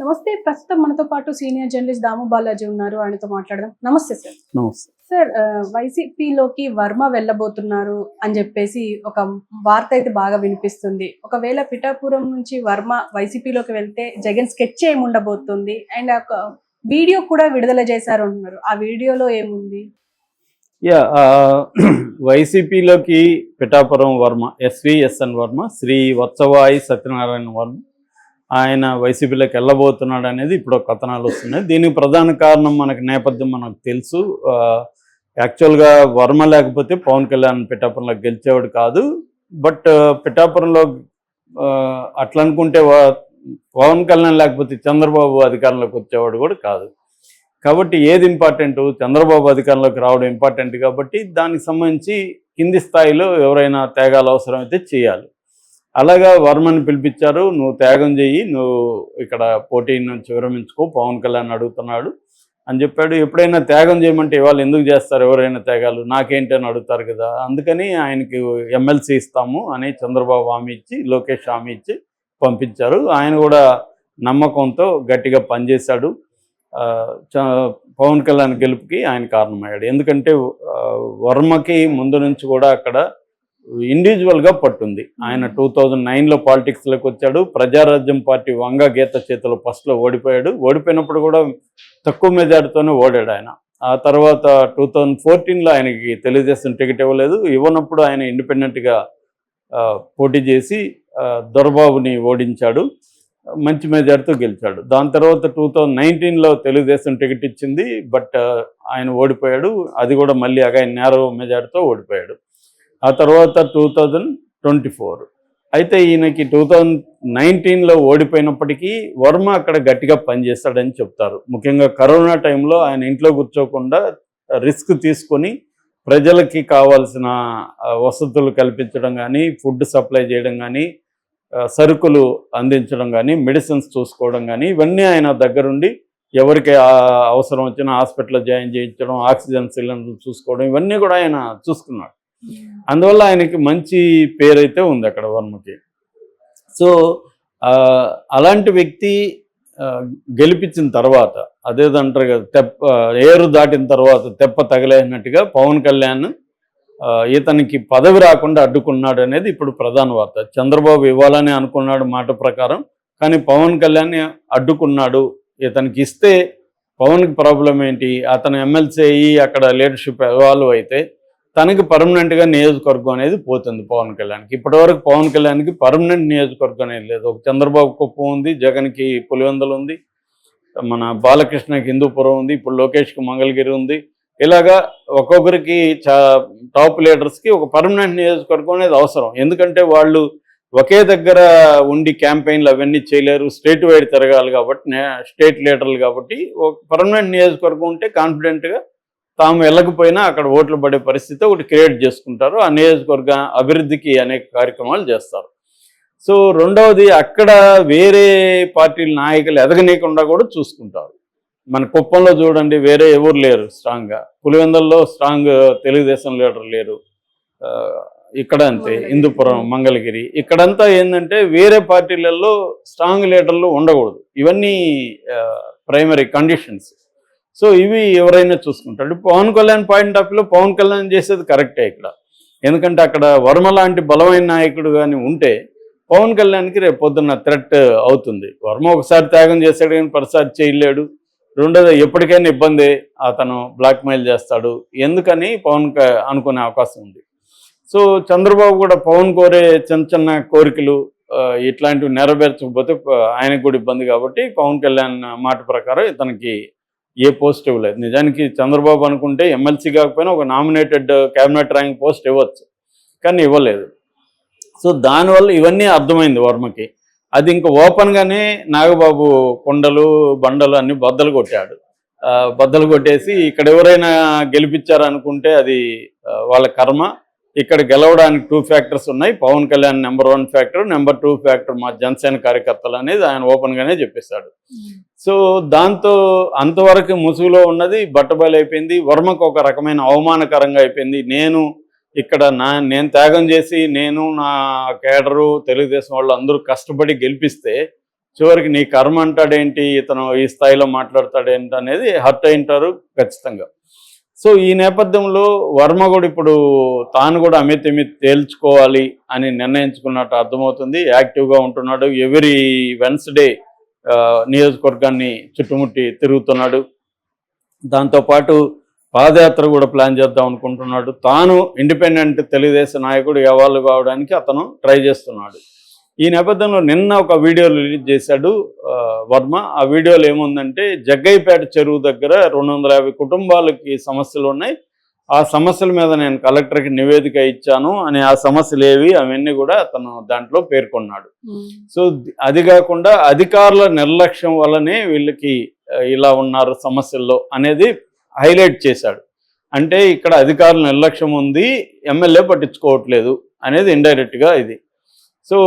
నమస్తే ప్రస్తుతం మనతో పాటు సీనియర్ జర్నలిస్ట్ దాము బాలాజీ ఉన్నారు. ఆయనతో మాట్లాడదాం. నమస్తే సార్. నమస్తే. సార్ వైసీపీలోకి వర్మ వెళ్ళబోతున్నారు అని చెప్పేసి ఒక వార్త అయితే బాగా వినిపిస్తుంది. ఒకవేళ పిఠాపురం నుంచి వర్మ వైసీపీలోకి వెళ్తే జగన్ స్కెచ్ ఏమి ఉండబోతుంది అండ్ ఒక వీడియో కూడా విడుదల చేశారు అంటున్నారు ఆ వీడియోలో ఏముంది? యా వైసీపీలోకి పిఠాపురం వర్మ ఎస్విఎస్ఎన్ వర్మ శ్రీ వత్సవాయి సత్యనారాయణ వర్మ ఆయన వైసీపీలోకి వెళ్ళబోతున్నాడు అనేది ఇప్పుడు కథనాలు వస్తున్నాయి. దీనికి ప్రధాన కారణం మనకు నేపథ్యం మనకు తెలుసు. యాక్చువల్గా వర్మ లేకపోతే పవన్ కళ్యాణ్ పిఠాపురంలో గెలిచేవాడు కాదు. బట్ పిఠాపురంలో అట్లా అనుకుంటే వా- పవన్ కళ్యాణ్ లేకపోతే చంద్రబాబు అధికారంలోకి వచ్చేవాడు కూడా కాదు. కాబట్టి ఏది ఇంపార్టెంట్ చంద్రబాబు అధికారంలోకి రావడం ఇంపార్టెంట్ కాబట్టి దానికి సంబంధించి కింది స్థాయిలో ఎవరైనా త్యాగాలు అవసరం అయితే చేయాలి. అలాగా వర్మని పిలిపించారు. నువ్వు త్యాగం చెయ్యి. నువ్వు ఇక్కడ పోటీ నుంచి విరమించుకో. పవన్ కళ్యాణ్ అడుగుతున్నాడు అని చెప్పాడు. ఎప్పుడైనా త్యాగం చేయమంటే ఇవాళ ఎందుకు చేస్తారు? ఎవరైనా త్యాగాలు? నాకేంటి? అని అడుగుతారు కదా. అందుకని ఆయనకి ఎమ్మెల్సీ ఇస్తాము అని చంద్రబాబు హామీ ఇచ్చి లోకేష్ హామీ ఇచ్చి పంపించారు. ఆయన కూడా నమ్మకంతో గట్టిగా పనిచేశాడు. చ- పవన్ కళ్యాణ్ గెలుపుకి ఆయన కారణమయ్యాడు. ఎందుకంటే వర్మకి ముందు నుంచి కూడా అక్కడ ఇండివిజువల్గా పట్టుంది. ఆయన టూ థౌజండ్ నైన్లో పాలిటిక్స్లోకి వచ్చాడు. ప్రజారాజ్యం పార్టీ వంగ గీత చేతిలో ఫస్ట్లో ఓడిపోయాడు. ఓడిపోయినప్పుడు కూడా తక్కువ మెజార్టీతోనే ఓడాడు ఆయన. ఆ తర్వాత టూ థౌజండ్ ఫోర్టీన్లో ఆయనకి తెలుగుదేశం టికెట్ ఇవ్వలేదు. ఇవ్వనప్పుడు ఆయన ఇండిపెండెంట్గా పోటీ చేసి దొరబాబుని ఓడించాడు. మంచి మెజార్టీతో గెలిచాడు. దాని తర్వాత టూ థౌజండ్ నైన్టీన్లో తెలుగుదేశం టికెట్ ఇచ్చింది. బట్ ఆయన ఓడిపోయాడు. అది కూడా మళ్ళీ అగా నేరో మెజార్టీతో ఓడిపోయాడు. ఆ తర్వాత టూ థౌజండ్ ట్వంటీ ఫోర్ అయితే ఈయనకి టూ థౌజండ్ నైన్టీన్లో ఓడిపోయినప్పటికీ వర్మ అక్కడ గట్టిగా పనిచేస్తాడని చెప్తారు. ముఖ్యంగా కరోనా టైంలో ఆయన ఇంట్లో కూర్చోకుండా రిస్క్ తీసుకొని ప్రజలకి కావాల్సిన వసతులు కల్పించడం కానీ ఫుడ్ సప్లై చేయడం కానీ సరుకులు అందించడం కానీ మెడిసిన్స్ చూసుకోవడం కానీ ఇవన్నీ ఆయన దగ్గరుండి ఎవరికి అవసరం వచ్చినా హాస్పిటల్లో జాయిన్ చేయించడం ఆక్సిజన్ సిలిండర్లు చూసుకోవడం ఇవన్నీ కూడా ఆయన చూసుకున్నాడు. అందువల్ల ఆయనకి మంచి పేరైతే ఉంది అక్కడ వర్మకి. సో అలాంటి వ్యక్తి గెలిపించిన తర్వాత అదేదంటారు కదా తెప్ప ఏరు దాటిన తర్వాత తెప్ప తగలేనట్టుగా పవన్ కళ్యాణ్ ఇతనికి పదవి రాకుండా అడ్డుకున్నాడు అనేది ఇప్పుడు ప్రధాన వార్త. చంద్రబాబు ఇవ్వాలని అనుకున్నాడు మాట ప్రకారం కానీ పవన్ కళ్యాణ్ అడ్డుకున్నాడు. ఇతనికి ఇస్తే పవన్కి ప్రాబ్లం ఏంటి? అతను ఎమ్మెల్సీ అయ్యి అక్కడ లీడర్షిప్ ఇవాల్వ్ అయితే తనకి పర్మనెంట్గా నియోజకవర్గం అనేది పోతుంది పవన్ కళ్యాణ్కి. ఇప్పటివరకు పవన్ కళ్యాణ్కి పర్మనెంట్ నియోజకవర్గం అనేది లేదు. ఒక చంద్రబాబు కుప్పం ఉంది జగన్కి పులివెందులు ఉంది మన బాలకృష్ణకి హిందూపురం ఉంది ఇప్పుడు లోకేష్కి మంగళగిరి ఉంది. ఇలాగా ఒక్కొక్కరికి చా టాప్ లీడర్స్కి ఒక పర్మనెంట్ నియోజకవర్గం అనేది అవసరం. ఎందుకంటే వాళ్ళు ఒకే దగ్గర ఉండి క్యాంపెయిన్లు అవన్నీ చేయలేరు. స్టేట్ వైడ్ తిరగాలి కాబట్టి స్టేట్ లీడర్లు కాబట్టి ఒక పర్మనెంట్ నియోజకవర్గం ఉంటే కాన్ఫిడెంట్గా తాము వెళ్ళకపోయినా అక్కడ ఓట్లు పడే పరిస్థితి ఒకటి క్రియేట్ చేసుకుంటారు. ఆ నియోజకవర్గ అభివృద్ధికి అనేక కార్యక్రమాలు చేస్తారు. సో రెండవది అక్కడ వేరే పార్టీల నాయకులు ఎదగనీయకుండా కూడా చూసుకుంటారు. మన కుప్పంలో చూడండి వేరే ఎవరు లేరు స్ట్రాంగ్గా పులివెందల్లో స్ట్రాంగ్ తెలుగుదేశం లీడర్ లేరు. ఇక్కడ అంతే హిందూపురం మంగళగిరి. ఇక్కడంతా ఏంటంటే వేరే పార్టీలలో స్ట్రాంగ్ లీడర్లు ఉండకూడదు. ఇవన్నీ ప్రైమరీ కండిషన్స్ సో ఇవి ఎవరైనా చూసుకుంటారు. పవన్ కళ్యాణ్ పాయింట్ ఆఫ్ వ్యూలో పవన్ కళ్యాణ్ చేసేది కరెక్టే ఇక్కడ. ఎందుకంటే అక్కడ వర్మ లాంటి బలమైన నాయకుడు కానీ ఉంటే పవన్ కళ్యాణ్కి రేపు పొద్దున్న థ్రెట్ అవుతుంది. వర్మ ఒకసారి త్యాగం చేశాడు కానీ పరిసారి చేయలేడు. రెండోది ఎప్పటికైనా ఇబ్బంది అతను బ్లాక్మెయిల్ చేస్తాడు. ఎందుకని పవన్ క- అనుకునే అవకాశం ఉంది. సో చంద్రబాబు కూడా పవన్ కోరే చిన్న చిన్న కోరికలు ఇట్లాంటివి నెరవేర్చకపోతే ఆయనకు కూడా ఇబ్బంది కాబట్టి పవన్ కళ్యాణ్ మాట ప్రకారం ఇతనికి ఏ పోస్ట్ ఇవ్వలేదు. నిజానికి చంద్రబాబు అనుకుంటే ఎమ్మెల్సీ కాకపోయినా ఒక నామినేటెడ్ క్యాబినెట్ ర్యాంక్ పోస్ట్ ఇవ్వచ్చు కానీ ఇవ్వలేదు. సో దానివల్ల ఇవన్నీ అర్థమైంది వర్మకి. అది ఇంకా ఓపెన్గానే నాగబాబు కొండలు బండలు అన్ని బద్దలు కొట్టాడు. బద్దలు కొట్టేసి ఇక్కడ ఎవరైనా గెలిపించారనుకుంటే అది వాళ్ళ కర్మ. ఇక్కడ గెలవడానికి టూ ఫ్యాక్టర్స్ ఉన్నాయి. Pawan Kalyan number one factor number two factor మా జనసేన కార్యకర్తలు అనేది ఆయన ఓపెన్గానే చెప్పేశాడు. సో దాంతో అంతవరకు ముసుగులో ఉన్నది బట్టబయలు అయిపోయింది వర్మకు ఒక రకమైన అవమానకరంగా అయిపోయింది. నేను ఇక్కడ నా నేను త్యాగం చేసి నేను నా కేడరు తెలుగుదేశం వాళ్ళు అందరూ కష్టపడి గెలిపిస్తే చివరికి నీ కర్మ అంటాడేంటి ఇతను ఈ స్థాయిలో మాట్లాడతాడేంటి అనేది హర్ట్ అయింటారు ఖచ్చితంగా. సో ఈ నేపథ్యంలో వర్మ కూడా ఇప్పుడు తాను కూడా అమిత్ తేల్చుకోవాలి అని నిర్ణయించుకున్నట్టు అర్థమవుతుంది. యాక్టివ్గా ఉంటున్నాడు. ఎవ్రీ వెన్స్డే నియోజకవర్గాన్ని చుట్టుముట్టి తిరుగుతున్నాడు. దాంతోపాటు పాదయాత్ర కూడా ప్లాన్ చేద్దాం అనుకుంటున్నాడు. తాను ఇండిపెండెంట్ తెలుగుదేశం నాయకుడు ఎవాళ్ళు కావడానికి అతను ట్రై చేస్తున్నాడు. ఈ నేపథ్యంలో నిన్న ఒక వీడియో రిలీజ్ చేశాడు వర్మ. ఆ వీడియోలో ఏముందంటే జగ్గయ్యపేట చెరువు దగ్గర రెండు వందల యాభై కుటుంబాలకి సమస్యలు ఉన్నాయి. ఆ సమస్యల మీద నేను కలెక్టర్కి నివేదిక ఇచ్చాను అని ఆ సమస్యలు ఏవి అవన్నీ కూడా అతను దాంట్లో పేర్కొన్నాడు. సో అది కాకుండా అధికారుల నిర్లక్ష్యం వల్లనే వీళ్ళకి ఇలా ఉన్నారు సమస్యల్లో అనేది హైలైట్ చేశాడు. అంటే ఇక్కడ అధికారుల నిర్లక్ష్యం ఉంది ఎమ్మెల్యే పట్టించుకోవట్లేదు అనేది ఇండైరెక్ట్గా ఇది. సో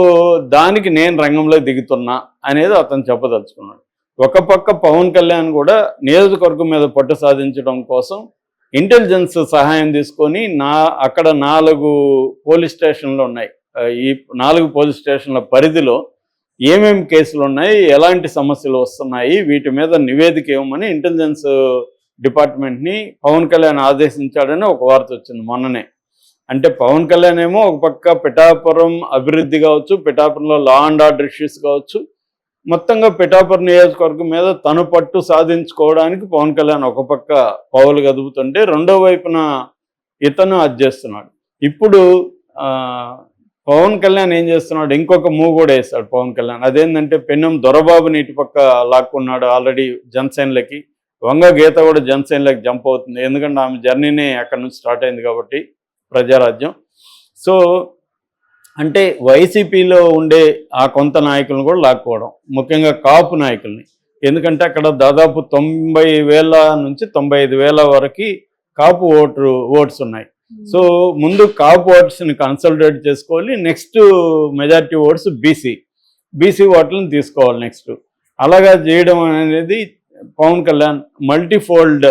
దానికి నేను రంగంలో దిగుతున్నా అనేది అతను చెప్పదలుచుకున్నాడు. ఒక పక్క పవన్ కళ్యాణ్ కూడా నియోజకవర్గం మీద పట్టు సాధించడం కోసం ఇంటెలిజెన్స్ సహాయం తీసుకొని నా అక్కడ నాలుగు పోలీస్ స్టేషన్లు ఉన్నాయి. ఈ నాలుగు పోలీస్ స్టేషన్ల పరిధిలో ఏమేమి కేసులు ఉన్నాయి ఎలాంటి సమస్యలు వస్తున్నాయి వీటి మీద నివేదిక ఇవ్వమని ఇంటెలిజెన్స్ డిపార్ట్మెంట్ని పవన్ కళ్యాణ్ ఆదేశించాడని ఒక వార్త వచ్చింది మొన్ననే. అంటే పవన్ కళ్యాణ్ ఏమో ఒక పక్క పిఠాపురం అభివృద్ధి కావచ్చు పిఠాపురంలో లా అండ్ ఆర్డర్ ఇష్యూస్ కావచ్చు. మొత్తంగా పిఠాపురం నియోజకవర్గం మీద తను పట్టు సాధించుకోవడానికి పవన్ కళ్యాణ్ ఒక పక్క పౌలు కదుపుతుంటే రెండో వైపున ఇతను అది చేస్తున్నాడు. ఇప్పుడు పవన్ కళ్యాణ్ ఏం చేస్తున్నాడు? ఇంకొక మూవ్ కూడా వేస్తాడు పవన్ కళ్యాణ్. అదేంటంటే పెన్నం దొరబాబుని ఇటుపక్క లాక్కున్నాడు ఆల్రెడీ జనసేనలకి. వంగ గీత కూడా జనసేనలకు జంప్ అవుతుంది. ఎందుకంటే ఆమె జర్నీనే అక్కడ నుంచి స్టార్ట్ అయింది కాబట్టి. ప్రజారాజ్యం. సో అంటే వైసీపీలో ఉండే ఆ కొంత నాయకులను కూడా లాక్కోవడం ముఖ్యంగా కాపు నాయకుల్ని. ఎందుకంటే అక్కడ దాదాపు తొంభై వేల నుంచి తొంభై ఐదు వేల వరకు కాపు ఓటు ఓట్స్ ఉన్నాయి. సో ముందు కాపు ఓట్స్ని కన్సల్టేట్ చేసుకోవాలి next majority votes BC BC ఓట్లను తీసుకోవాలి నెక్స్ట్. అలాగా చేయడం అనేది పవన్ కళ్యాణ్ మల్టీఫోల్డ్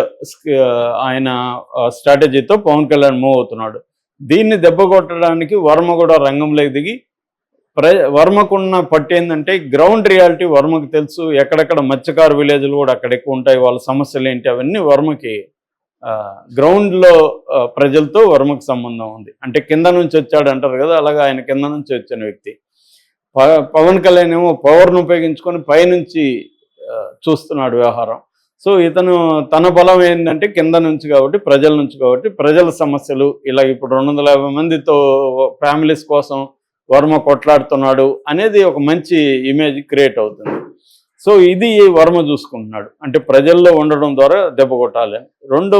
ఆయన స్ట్రాటజీతో పవన్ కళ్యాణ్ మూవ్ అవుతున్నాడు. దీన్ని దెబ్బ కొట్టడానికి వర్మ కూడా రంగంలోకి దిగి ప్ర వర్మకున్న పట్టు ఏంటంటే గ్రౌండ్ రియాలిటీ వర్మకు తెలుసు. ఎక్కడెక్కడ మత్స్యకారు విలేజ్లు కూడా అక్కడ ఎక్కువ ఉంటాయి. వాళ్ళ సమస్యలు ఏంటి అవన్నీ వర్మకి గ్రౌండ్లో ప్రజలతో వర్మకు సంబంధం ఉంది. అంటే కింద నుంచి వచ్చాడు అంటారు కదా అలాగా ఆయన కింద నుంచి వచ్చిన వ్యక్తి. పవన్ కళ్యాణ్ ఏమో పవర్ను ఉపయోగించుకొని పైనుంచి చూస్తున్నాడు వ్యవహారం. సో ఇతను తన బలం ఏంటంటే కింద నుంచి కాబట్టి ప్రజల నుంచి కాబట్టి ప్రజల సమస్యలు ఇలా ఇప్పుడు రెండు వందల యాభై మందితో ఫ్యామిలీస్ కోసం వర్మ కొట్లాడుతున్నాడు అనేది ఒక మంచి ఇమేజ్ క్రియేట్ అవుతుంది. సో ఇది వర్మ చూసుకుంటున్నాడు. అంటే ప్రజల్లో ఉండడం ద్వారా దెబ్బ కొట్టాలి. రెండు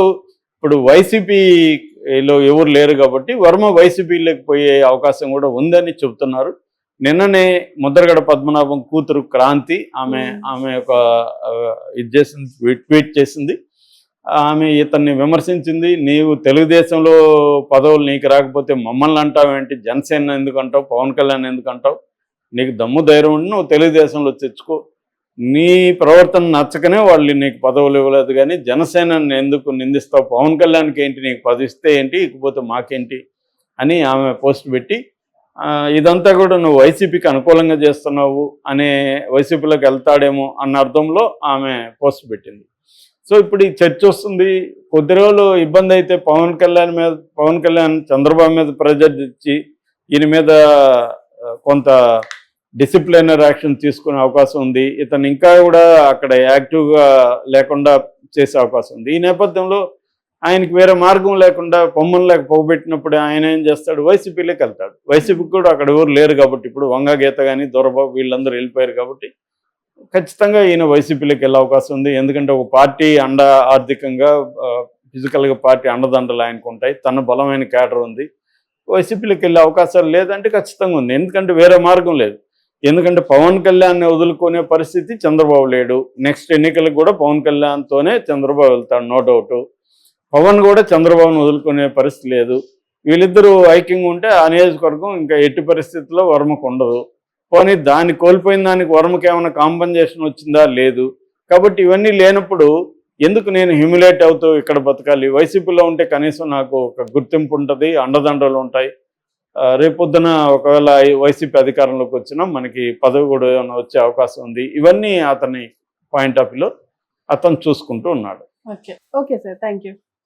ఇప్పుడు వైసీపీలో ఎవరు లేరు కాబట్టి వర్మ వైసీపీలోకి పోయే అవకాశం కూడా ఉందని చెబుతున్నారు. నిన్ననే ముద్రగడ పద్మనాభం కూతురు క్రాంతి ఆమె Hmm. ఆమె ఒక ఇది చేసింది ట్వీట్- చేసింది. ఆమె ఇతన్ని విమర్శించింది నీవు తెలుగుదేశంలో పదవులు నీకు రాకపోతే మమ్మల్ని అంటావేంటి జనసేన ఎందుకు అంటావు? పవన్ కళ్యాణ్ ఎందుకు అంటావు? నీకు దమ్ము ధైర్యం ఉండి నువ్వు తెలుగుదేశంలో తెచ్చుకో. నీ ప్రవర్తన నచ్చకనే వాళ్ళు నీకు పదవులు ఇవ్వలేదు కానీ జనసేనని ఎందుకు నిందిస్తావు? పవన్ కళ్యాణ్కి ఏంటి? నీకు పదవి ఇస్తే ఏంటి? ఇకపోతే మాకేంటి? అని ఆమె పోస్ట్ పెట్టి ఇదంతా కూడా నువ్వు వైసీపీకి అనుకూలంగా చేస్తున్నావు అనే వైసీపీలోకి వెళ్తాడేమో అన్న అర్థంలో ఆమె పోస్ట్ పెట్టింది. సో ఇప్పుడు ఈ చర్చ వస్తుంది. కొద్ది రోజులు ఇబ్బంది అయితే పవన్ కళ్యాణ్ మీద పవన్ కళ్యాణ్ చంద్రబాబు మీద ప్రెజర్ ఇచ్చి ఈయన మీద కొంత డిసిప్లినర్ యాక్షన్ తీసుకునే అవకాశం ఉంది. ఇతను ఇంకా కూడా అక్కడ యాక్టివ్గా లేకుండా చేసే అవకాశం ఉంది. ఈ నేపథ్యంలో ఆయనకి వేరే మార్గం లేకుండా పొమ్మను లేక పొగబెట్టినప్పుడు ఆయన ఏం చేస్తాడు? వైసీపీలోకి వెళ్తాడు. వైసీపీకి కూడా అక్కడ ఎవరు లేరు కాబట్టి ఇప్పుడు వంగ గీత కానీ దొరబాబు వీళ్ళందరూ వెళ్ళిపోయారు కాబట్టి ఖచ్చితంగా ఈయన వైసీపీలోకి వెళ్ళే అవకాశం ఉంది. ఎందుకంటే ఒక పార్టీ అండ ఆర్థికంగా ఫిజికల్గా పార్టీ అండదండలు ఆయనకు ఉంటాయి. తన బలమైన క్యాడర్ ఉంది. వైసీపీలోకి వెళ్ళే అవకాశాలు లేదంటే ఖచ్చితంగా ఉంది. ఎందుకంటే వేరే మార్గం లేదు. ఎందుకంటే పవన్ కళ్యాణ్ని వదులుకునే పరిస్థితి చంద్రబాబు లేడు. నెక్స్ట్ ఎన్నికలకు కూడా పవన్ కళ్యాణ్తోనే చంద్రబాబు వెళ్తాడు నో డౌట్. పవన్ కూడా చంద్రబాబును వదులుకునే పరిస్థితి లేదు. వీళ్ళిద్దరూ ఐక్యంగా ఉంటే ఆ నియోజకవర్గం ఇంకా ఎట్టి పరిస్థితుల్లో వర్మకు ఉండదు పోనీ దాన్ని కోల్పోయిన దానికి వర్మకి ఏమైనా కాంపన్సేషన్ వచ్చిందా? లేదు. కాబట్టి ఇవన్నీ లేనప్పుడు ఎందుకు నేను హ్యూమిలేట్ అవుతూ ఇక్కడ బతకాలి? వైసీపీలో ఉంటే కనీసం నాకు ఒక గుర్తింపు ఉంటుంది అండదండలు ఉంటాయి. రేపొద్దున ఒకవేళ వైసీపీ అధికారంలోకి వచ్చినా మనకి పదవి కూడా ఏమైనా వచ్చే అవకాశం ఉంది. ఇవన్నీ అతని పాయింట్ ఆఫ్ వ్యూలో అతను చూసుకుంటూ ఉన్నాడు. Okay okay sir thank you